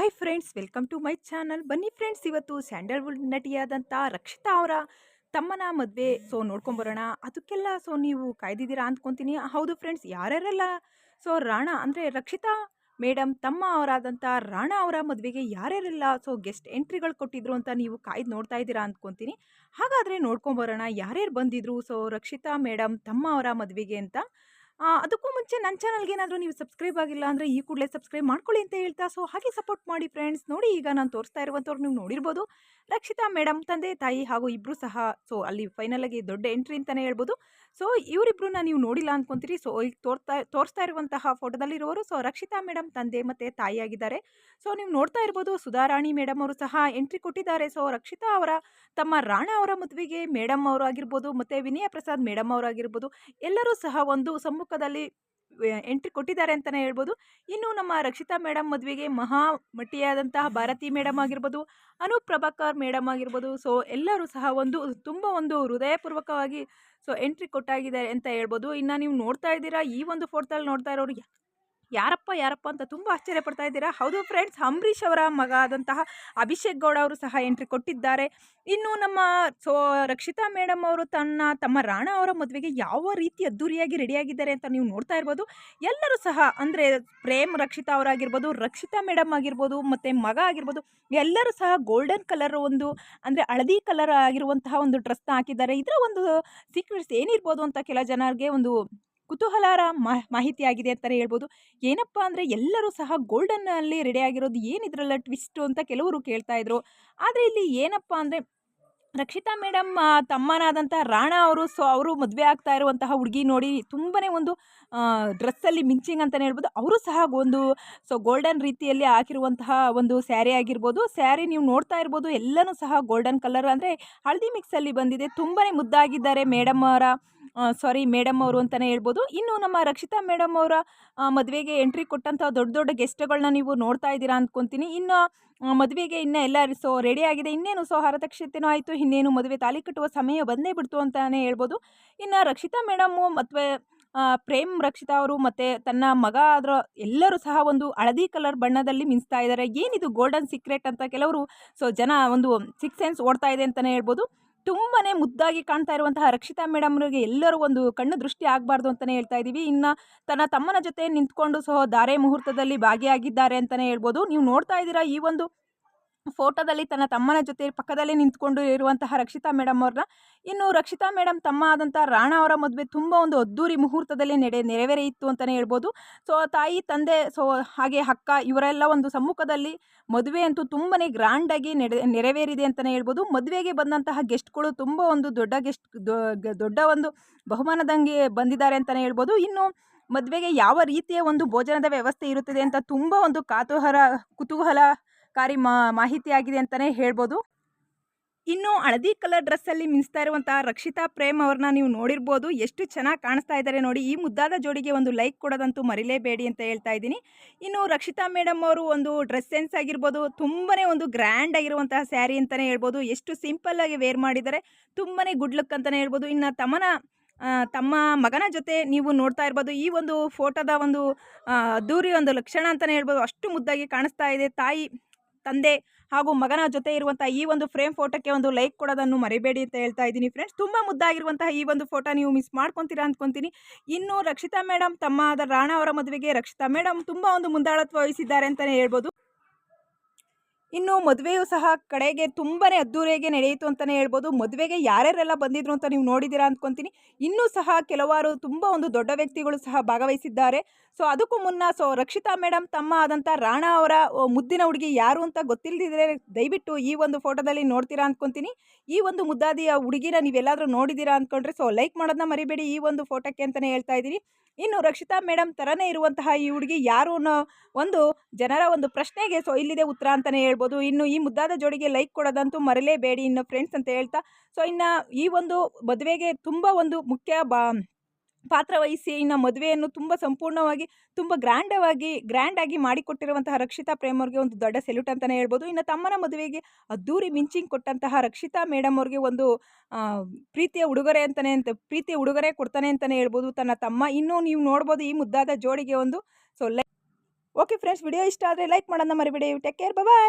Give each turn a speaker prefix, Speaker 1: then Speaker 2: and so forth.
Speaker 1: Hi friends welcome to my channel ಬನ್ನಿ friends ಇವತ್ತು Sandalwood ನಟಿಯಾದಂಥ ರಕ್ಷಿತಾ ಅವರ ತಮ್ಮನ ಮದುವೆ ಸೊ ನೋಡ್ಕೊಂಬರೋಣ ಅದಕ್ಕೆಲ್ಲ ಸೊ ನೀವು ಕಾಯ್ದಿದ್ದೀರಾ ಅಂದ್ಕೊತೀನಿ. ಹೌದು ಫ್ರೆಂಡ್ಸ್ ಯಾರ್ಯಾರೆಲ್ಲ ಸೊ ರಾಣಾ ಅಂದರೆ ರಕ್ಷಿತಾ ಮೇಡಮ್ ತಮ್ಮ ಅವರಾದಂಥ ರಾಣಾ ಅವರ ಮದುವೆಗೆ ಯಾರ್ಯಾರೆಲ್ಲ ಸೊ ಗೆಸ್ಟ್ ಎಂಟ್ರಿಗಳು ಕೊಟ್ಟಿದ್ರು ಅಂತ ನೀವು ಕಾಯ್ದು ನೋಡ್ತಾ ಇದ್ದೀರಾ ಅಂದ್ಕೊತೀನಿ. ಹಾಗಾದರೆ ನೋಡ್ಕೊಂಬರೋಣ ಯಾರ್ಯಾರು ಬಂದಿದ್ರು ಸೊ ರಕ್ಷಿತಾ ಮೇಡಮ್ ತಮ್ಮ ಅವರ ಮದುವೆಗೆ ಅಂತ. ಅದಕ್ಕೂ ಮುಂಚೆ ನನ್ನ ಚಾನಲ್ಗೆ ಏನಾದರೂ ನೀವು ಸಬ್ಸ್ಕ್ರೈಬ್ ಆಗಿಲ್ಲ ಅಂದರೆ ಈ ಕೂಡಲೇ ಸಬ್ಸ್ಕ್ರೈಬ್ ಮಾಡ್ಕೊಳ್ಳಿ ಅಂತ ಹೇಳ್ತಾ, ಸೊ ಹಾಗೆ ಸಪೋರ್ಟ್ ಮಾಡಿ ಫ್ರೆಂಡ್ಸ್. ನೋಡಿ, ಈಗ ನಾನು ತೋರಿಸ್ತಾ ಇರುವಂಥವ್ರು ನೀವು ನೋಡಿರ್ಬೋದು. ರಕ್ಷಿತಾ ಮೇಡಮ್ ತಂದೆ, ತಾಯಿ ಹಾಗೂ ಇಬ್ಬರು ಸಹ, ಸೊ ಅಲ್ಲಿ ಫೈನಲ್ ಆಗಿ ದೊಡ್ಡ ಎಂಟ್ರಿ ಅಂತಲೇ ಹೇಳ್ಬೋದು. ಸೊ ಇವರಿಬ್ಬರನ್ನ ನೀವು ನೋಡಿಲ್ಲ ಅಂದ್ಕೊಂತೀರಿ ಸೊ ಈಗ ತೋರ್ತಾ, ತೋರಿಸ್ತಾ ಇರುವಂತಹ ಫೋಟೋದಲ್ಲಿರುವವರು ಸೊ ರಕ್ಷಿತಾ ಮೇಡಮ್ ತಂದೆ ಮತ್ತು ತಾಯಿ ಆಗಿದ್ದಾರೆ. ಸೊ ನೀವು ನೋಡ್ತಾ ಇರ್ಬೋದು, ಸುಧಾರಾಣಿ ಮೇಡಮ್ ಅವರು ಸಹ ಎಂಟ್ರಿ ಕೊಟ್ಟಿದ್ದಾರೆ. ಸೊ ರಕ್ಷಿತಾ ಅವರ, ತಮ್ಮ ರಾಣಾ ಅವರ ಮದುವೆಗೆ ಮೇಡಮ್ ಅವರು ಆಗಿರ್ಬೋದು, ಮತ್ತು ವಿನಯ ಪ್ರಸಾದ್ ಮೇಡಮ್ ಅವರು ಆಗಿರ್ಬೋದು, ಎಲ್ಲರೂ ಸಹ ಒಂದು ಸಮ್ಮುಖದಲ್ಲಿ ಎಂಟ್ರಿ ಕೊಟ್ಟಿದ್ದಾರೆ ಅಂತಲೇ ಹೇಳ್ಬೋದು. ಇನ್ನು ನಮ್ಮ ರಕ್ಷಿತಾ ಮೇಡಮ್ ಮದುವೆಗೆ ಮಹಾ ಮಟ್ಟಿಯಾದಂತಹ ಭಾರತಿ ಮೇಡಮ್ ಆಗಿರ್ಬೋದು, ಅನೂಪ್ ಪ್ರಭಾಕರ್ ಮೇಡಮ್ ಆಗಿರ್ಬೋದು, ಸೊ ಎಲ್ಲರೂ ಸಹ ಒಂದು ತುಂಬ ಒಂದು ಹೃದಯಪೂರ್ವಕವಾಗಿ ಸೊ ಎಂಟ್ರಿ ಕೊಟ್ಟಾಗಿದ್ದಾರೆ ಅಂತ ಹೇಳ್ಬೋದು. ಇನ್ನು ನೀವು ನೋಡ್ತಾ ಇದ್ದೀರಾ, ಈ ಒಂದು ಫೋಟೋದಲ್ಲಿ ನೋಡ್ತಾ ಇರೋರು ಯಾರಪ್ಪ ಯಾರಪ್ಪ ಅಂತ ತುಂಬ ಆಶ್ಚರ್ಯ ಪಡ್ತಾ ಇದ್ದೀರಾ? ಹೌದು ಫ್ರೆಂಡ್ಸ್ ಅಂಬರೀಷ್ ಅವರ ಮಗ ಆದಂತಹ ಅಭಿಷೇಕ್ ಗೌಡ ಅವರು ಸಹ ಎಂಟ್ರಿ ಕೊಟ್ಟಿದ್ದಾರೆ. ಇನ್ನು ನಮ್ಮ ಸೊ, ರಕ್ಷಿತಾ ಮೇಡಮ್ ಅವರು ತನ್ನ, ತಮ್ಮ ರಾಣ ಅವರ ಮದುವೆಗೆ ಯಾವ ರೀತಿ ಅದ್ದೂರಿಯಾಗಿ ರೆಡಿಯಾಗಿದ್ದಾರೆ ಅಂತ ನೀವು ನೋಡ್ತಾ ಇರ್ಬೋದು. ಎಲ್ಲರೂ ಸಹ ಅಂದರೆ ಪ್ರೇಮ್ ರಕ್ಷಿತಾ ಅವರಾಗಿರ್ಬೋದು, ರಕ್ಷಿತಾ ಮೇಡಮ್ ಆಗಿರ್ಬೋದು, ಮತ್ತು ಮಗ ಆಗಿರ್ಬೋದು, ಎಲ್ಲರೂ ಸಹ ಗೋಲ್ಡನ್ ಕಲರ್ ಒಂದು ಅಂದರೆ ಹಳದಿ ಕಲರ್ ಆಗಿರುವಂತಹ ಒಂದು ಡ್ರೆಸ್ನ ಹಾಕಿದ್ದಾರೆ. ಇದರ ಒಂದು ಸೀಕ್ರೆಟ್ಸ್ ಏನಿರ್ಬೋದು ಅಂತ ಕೆಲ ಜನರಿಗೆ ಒಂದು ಕುತೂಹಲರ ಮಾಹಿತಿ ಆಗಿದೆ ಅಂತಲೇ ಹೇಳ್ಬೋದು. ಏನಪ್ಪ ಅಂದರೆ ಎಲ್ಲರೂ ಸಹ ಗೋಲ್ಡನ್ನಲ್ಲಿ ರೆಡಿ ಆಗಿರೋದು ಏನಿದ್ರಲ್ಲ ಟ್ವಿಸ್ಟು ಅಂತ ಕೆಲವರು ಕೇಳ್ತಾ ಇದ್ರು. ಆದರೆ ಇಲ್ಲಿ ಏನಪ್ಪ ಅಂದರೆ ರಕ್ಷಿತಾ ಮೇಡಮ್ ತಮ್ಮನಾದಂಥ ರಾಣಾ ಅವರು, ಸೊ ಅವರು ಮದುವೆ ಆಗ್ತಾ ಇರುವಂತಹ ಹುಡುಗಿ ನೋಡಿ ತುಂಬನೇ ಒಂದು ಡ್ರೆಸ್ಸಲ್ಲಿ ಮಿಂಚಿಂಗ್ ಅಂತಲೇ ಹೇಳ್ಬೋದು. ಅವರು ಸಹ ಒಂದು, ಸೊ ಗೋಲ್ಡನ್ ರೀತಿಯಲ್ಲಿ ಹಾಕಿರುವಂತಹ ಒಂದು ಸ್ಯಾರಿ ಆಗಿರ್ಬೋದು. ಸ್ಯಾರಿ ನೀವು ನೋಡ್ತಾ ಇರ್ಬೋದು, ಎಲ್ಲನೂ ಸಹ ಗೋಲ್ಡನ್ ಕಲರ್ ಅಂದರೆ ಹಳದಿ ಮಿಕ್ಸಲ್ಲಿ ಬಂದಿದೆ. ತುಂಬನೇ ಮುದ್ದಾಗಿದ್ದಾರೆ ಮೇಡಮ್ ಅವರ. ಸಾರಿ ಮೇಡಮ್ ಅವರು ಅಂತಲೇ ಹೇಳ್ಬೋದು. ಇನ್ನು ನಮ್ಮ ರಕ್ಷಿತಾ ಮೇಡಮ್ ಅವರ ಮದುವೆಗೆ ಎಂಟ್ರಿ ಕೊಟ್ಟಂಥ ದೊಡ್ಡ ದೊಡ್ಡ ಗೆಸ್ಟ್ಗಳನ್ನ ನೀವು ನೋಡ್ತಾ ಇದ್ದೀರಾ ಅಂದ್ಕೊತೀನಿ ಇನ್ನು ಮದುವೆಗೆ ಇನ್ನೂ ಎಲ್ಲ ಸೊ ರೆಡಿ ಆಗಿದೆ. ಇನ್ನೇನು ಸೊ ಹರತಕ್ಷತೆನೂ ಆಯಿತು. ಇನ್ನೇನು ಮದುವೆ ತಾಲಿ ಕಟ್ಟುವ ಸಮಯ ಬಂದೇ ಬಿಡ್ತು ಅಂತಲೇ ಹೇಳ್ಬೋದು. ಇನ್ನು ರಕ್ಷಿತಾ ಮೇಡಮ್ಮು ಮತ್ತು ಪ್ರೇಮ್ ರಕ್ಷಿತಾ ಅವರು ಮತ್ತು ತನ್ನ ಮಗ ಆದ್ರ ಎಲ್ಲರೂ ಸಹ ಒಂದು ಹಳದಿ ಕಲರ್ ಬಣ್ಣದಲ್ಲಿ ಮಿಂಚ್ತಾ ಇದ್ದಾರೆ. ಏನಿದು ಗೋಲ್ಡನ್ ಸೀಕ್ರೆಟ್ ಅಂತ ಕೆಲವರು ಸೊ ಜನ ಒಂದು ಸಿಕ್ಸ್ ಸೆನ್ಸ್ ಓಡ್ತಾ ಇದೆ ಅಂತಲೇ ಹೇಳ್ಬೋದು. ತುಂಬಾ ಮುದ್ದಾಗಿ ಕಾಣ್ತಾ ಇರುವಂತಹ ರಕ್ಷಿತಾ ಮೇಡಮ್ರಿಗೆ ಎಲ್ಲರೂ ಒಂದು ಕಣ್ಣು ದೃಷ್ಟಿ ಆಗಬಾರ್ದು ಅಂತಲೇ ಹೇಳ್ತಾ ಇದ್ದೀವಿ ಇನ್ನು ತನ್ನ ತಮ್ಮನ ಜೊತೆ ನಿಂತ್ಕೊಂಡು ಸಹ ಧಾರೆ ಮುಹೂರ್ತದಲ್ಲಿ ಭಾಗಿಯಾಗಿದ್ದಾರೆ ಅಂತಲೇ ಹೇಳ್ಬೋದು. ನೀವು ನೋಡ್ತಾ ಇದ್ದೀರಾ ಈ ಒಂದು ಫೋಟೋದಲ್ಲಿ ತನ್ನ ತಮ್ಮನ ಜೊತೆ ಪಕ್ಕದಲ್ಲೇ ನಿಂತ್ಕೊಂಡು ಇರುವಂತಹ ರಕ್ಷಿತಾ ಮೇಡಮ್ ಅವ್ರನ್ನ, ಇನ್ನು ರಕ್ಷಿತಾ ಮೇಡಮ್ ತಮ್ಮ ಆದಂಥ ರಾಣ ಅವರ ಮದುವೆ ತುಂಬ ಒಂದು ಅದ್ದೂರಿ ಮುಹೂರ್ತದಲ್ಲಿ ನೆಡೆ, ನೆರವೇರಿಯಿತ್ತು ಅಂತಲೇ ಹೇಳ್ಬೋದು. ಸೊ, ತಾಯಿ, ತಂದೆ, ಸೊ, ಹಾಗೆ ಅಕ್ಕ ಇವರೆಲ್ಲ ಒಂದು ಸಮ್ಮುಖದಲ್ಲಿ ಮದುವೆ ಅಂತೂ ತುಂಬನೇ ಗ್ರ್ಯಾಂಡಾಗಿ ನೆಡೆ, ನೆರವೇರಿದೆ ಅಂತಲೇ ಹೇಳ್ಬೋದು. ಮದುವೆಗೆ ಬಂದಂತಹ ಗೆಸ್ಟ್ಗಳು ತುಂಬ ಒಂದು ದೊಡ್ಡ ಗೆಸ್ಟ್ ದೊಡ್ಡ ಒಂದು ಬಹುಮಾನದಂಗೆ ಬಂದಿದ್ದಾರೆ ಅಂತಲೇ ಹೇಳ್ಬೋದು. ಇನ್ನು ಮದುವೆಗೆ ಯಾವ ರೀತಿಯ ಒಂದು ಭೋಜನದ ವ್ಯವಸ್ಥೆ ಇರುತ್ತದೆ ಅಂತ ತುಂಬ ಒಂದು ಕಾತುಹರ ಕುತೂಹಲಕಾರಿ ಮಾ, ಮಾಹಿತಿಯಾಗಿದೆ ಅಂತಲೇ ಹೇಳ್ಬೋದು. ಇನ್ನು ಹಳದಿ ಕಲರ್ ಡ್ರೆಸ್ಸಲ್ಲಿ ಮಿಂಚ್ತಾ ಇರುವಂತಹ ರಕ್ಷಿತಾ ಪ್ರೇಮ್ ಅವ್ರನ್ನ ನೀವು ನೋಡಿರ್ಬೋದು. ಎಷ್ಟು ಚೆನ್ನಾಗಿ ಕಾಣಿಸ್ತಾ ಇದ್ದಾರೆ ನೋಡಿ. ಈ ಮುದ್ದಾದ ಜೋಡಿಗೆ ಒಂದು ಲೈಕ್ ಕೊಡೋದಂತೂ ಮರಿಲೇಬೇಡಿ ಅಂತ ಹೇಳ್ತಾ ಇದ್ದೀನಿ. ಇನ್ನು ರಕ್ಷಿತಾ ಮೇಡಮ್ ಅವರು ಒಂದು ಡ್ರೆಸ್ ಸೆನ್ಸ್ ಆಗಿರ್ಬೋದು, ತುಂಬನೇ ಒಂದು ಗ್ರ್ಯಾಂಡ್ ಆಗಿರುವಂತಹ ಸ್ಯಾರಿ ಅಂತಲೇ ಹೇಳ್ಬೋದು. ಎಷ್ಟು ಸಿಂಪಲ್ ಆಗಿ ವೇರ್ ಮಾಡಿದ್ದಾರೆ, ತುಂಬನೇ ಗುಡ್ ಲುಕ್ ಅಂತಲೇ ಹೇಳ್ಬೋದು. ಇನ್ನು ತಮ್ಮನ ತಮ್ಮ ಮಗನ ಜೊತೆ ನೀವು ನೋಡ್ತಾ ಇರ್ಬೋದು. ಈ ಒಂದು ಫೋಟೋದ ಒಂದು ಅದ್ದೂರಿ ಒಂದು ಲಕ್ಷಣ ಅಂತಲೇ ಹೇಳ್ಬೋದು. ಅಷ್ಟು ಮುದ್ದಾಗಿ ಕಾಣಿಸ್ತಾ ಇದೆ. ತಾಯಿ ತಂದೆ ಹಾಗೂ ಮಗನ ಜೊತೆ ಇರುವಂಥ ಈ ಒಂದು ಫ್ರೇಮ್ ಫೋಟೋಕ್ಕೆ ಒಂದು ಲೈಕ್ ಕೊಡೋದನ್ನು ಮರಿಬೇಡಿ ಅಂತ ಹೇಳ್ತಾ ಇದ್ದೀನಿ ಫ್ರೆಂಡ್ಸ್ ತುಂಬ ಮುದ್ದಾಗಿರುವಂತಹ ಈ ಒಂದು ಫೋಟೋ ನೀವು ಮಿಸ್ ಮಾಡ್ಕೊತೀರಾ ಅಂದ್ಕೊತೀನಿ ಇನ್ನು ರಕ್ಷಿತಾ ಮೇಡಮ್ ತಮ್ಮ ಆದ ರಾಣ ಅವರ ಮದುವೆಗೆ ರಕ್ಷಿತಾ ಮೇಡಮ್ ತುಂಬ ಒಂದು ಮುಂದಾಳತ್ವ ವಹಿಸಿದ್ದಾರೆ ಅಂತಲೇ ಹೇಳ್ಬೋದು. ಇನ್ನು ಮದುವೆಯು ಸಹ ಕಡೆಗೆ ತುಂಬಾ ಅದ್ದೂರಿಯಾಗಿ ನಡೆಯಿತು ಅಂತಲೇ ಹೇಳ್ಬೋದು. ಮದುವೆಗೆ ಯಾರ್ಯಾರೆಲ್ಲ ಬಂದಿದ್ರು ಅಂತ ನೀವು ನೋಡಿದ್ದೀರಾ ಅಂದ್ಕೊತೀನಿ. ಇನ್ನೂ ಸಹ ಕೆಲವಾರು ತುಂಬ ಒಂದು ದೊಡ್ಡ ವ್ಯಕ್ತಿಗಳು ಸಹ ಭಾಗವಹಿಸಿದ್ದಾರೆ. ಸೊ, ಅದಕ್ಕೂ ಮುನ್ನ ಸೊ, ರಕ್ಷಿತಾ ಮೇಡಮ್ ತಮ್ಮ ಆದಂಥ ರಾಣಾ ಅವರ ಮುದ್ದಿನ ಹುಡುಗಿ ಯಾರು ಅಂತ ಗೊತ್ತಿಲ್ಲದಿದ್ರೆ ದಯವಿಟ್ಟು ಈ ಒಂದು ಫೋಟೋದಲ್ಲಿ ನೋಡ್ತೀರಾ ಅಂದ್ಕೊತೀನಿ. ಈ ಒಂದು ಮುದ್ದಾದಿಯ ಹುಡುಗಿನ ನೀವೆಲ್ಲಾದರೂ ನೋಡಿದ್ದೀರಾ ಅಂದ್ಕೊಂಡ್ರೆ ಸೊ, ಲೈಕ್ ಮಾಡೋದನ್ನ ಮರಿಬೇಡಿ ಈ ಒಂದು ಫೋಟೋಕ್ಕೆ ಅಂತಲೇ ಹೇಳ್ತಾ ಇದ್ದೀನಿ. ಇನ್ನು ರಕ್ಷಿತಾ ಮೇಡಮ್ ಥರನೇ ಇರುವಂತಹ ಈ ಹುಡುಗಿ ಯಾರು ಅನ್ನೋ ಒಂದು ಜನರ ಒಂದು ಪ್ರಶ್ನೆಗೆ ಸೊ, ಇಲ್ಲಿದೆ ಉತ್ತರ ಅಂತಲೇ ಹೇಳ್ಬೋದು. ಇನ್ನು ಈ ಮುದ್ದಾದ ಜೋಡಿಗೆ ಲೈಕ್ ಕೊಡೋದಂತೂ ಮರಲೇಬೇಡಿ ಇನ್ನು ಫ್ರೆಂಡ್ಸ್ ಅಂತ ಹೇಳ್ತಾ. ಸೊ ಇನ್ನು ಈ ಒಂದು ಮದುವೆಗೆ ತುಂಬ ಒಂದು ಮುಖ್ಯ ಬಾ, ಪಾತ್ರ ವಹಿಸಿ ಇನ್ನು ಮದುವೆಯನ್ನು ತುಂಬ ಸಂಪೂರ್ಣವಾಗಿ, ತುಂಬ ಗ್ರ್ಯಾಂಡವಾಗಿ, ಗ್ರ್ಯಾಂಡಾಗಿ ಮಾಡಿಕೊಟ್ಟಿರುವಂತಹ ರಕ್ಷಿತಾ ಪ್ರೇಮ್ ಅವ್ರಿಗೆ ಒಂದು ದೊಡ್ಡ ಸೆಲ್ಯೂಟ್ ಅಂತಲೇ ಹೇಳ್ಬೋದು. ಇನ್ನು ತಮ್ಮನ ಮದುವೆಗೆ ಅದ್ದೂರಿ ಮಿಂಚಿಂಗ್ ಕೊಟ್ಟಂತಹ ರಕ್ಷಿತಾ ಮೇಡಮ್ ಅವ್ರಿಗೆ ಒಂದು ಪ್ರೀತಿಯ ಉಡುಗೊರೆ ಅಂತಲೇ ಅಂತ, ಪ್ರೀತಿಯ ಉಡುಗೊರೆ ಕೊಡ್ತಾನೆ ಅಂತಲೇ ಹೇಳ್ಬೋದು ತನ್ನ ತಮ್ಮ. ಇನ್ನೂ ನೀವು ನೋಡ್ಬೋದು ಈ ಮುದ್ದಾದ ಜೋಡಿಗೆ ಒಂದು. ಸೊ ಓಕೆ ಫ್ರೆಂಡ್ಸ್ ವಿಡಿಯೋ ಇಷ್ಟ ಆದರೆ ಲೈಕ್ ಮಾಡೋಣ ಮರಿಬೇಡಿ. Take care bye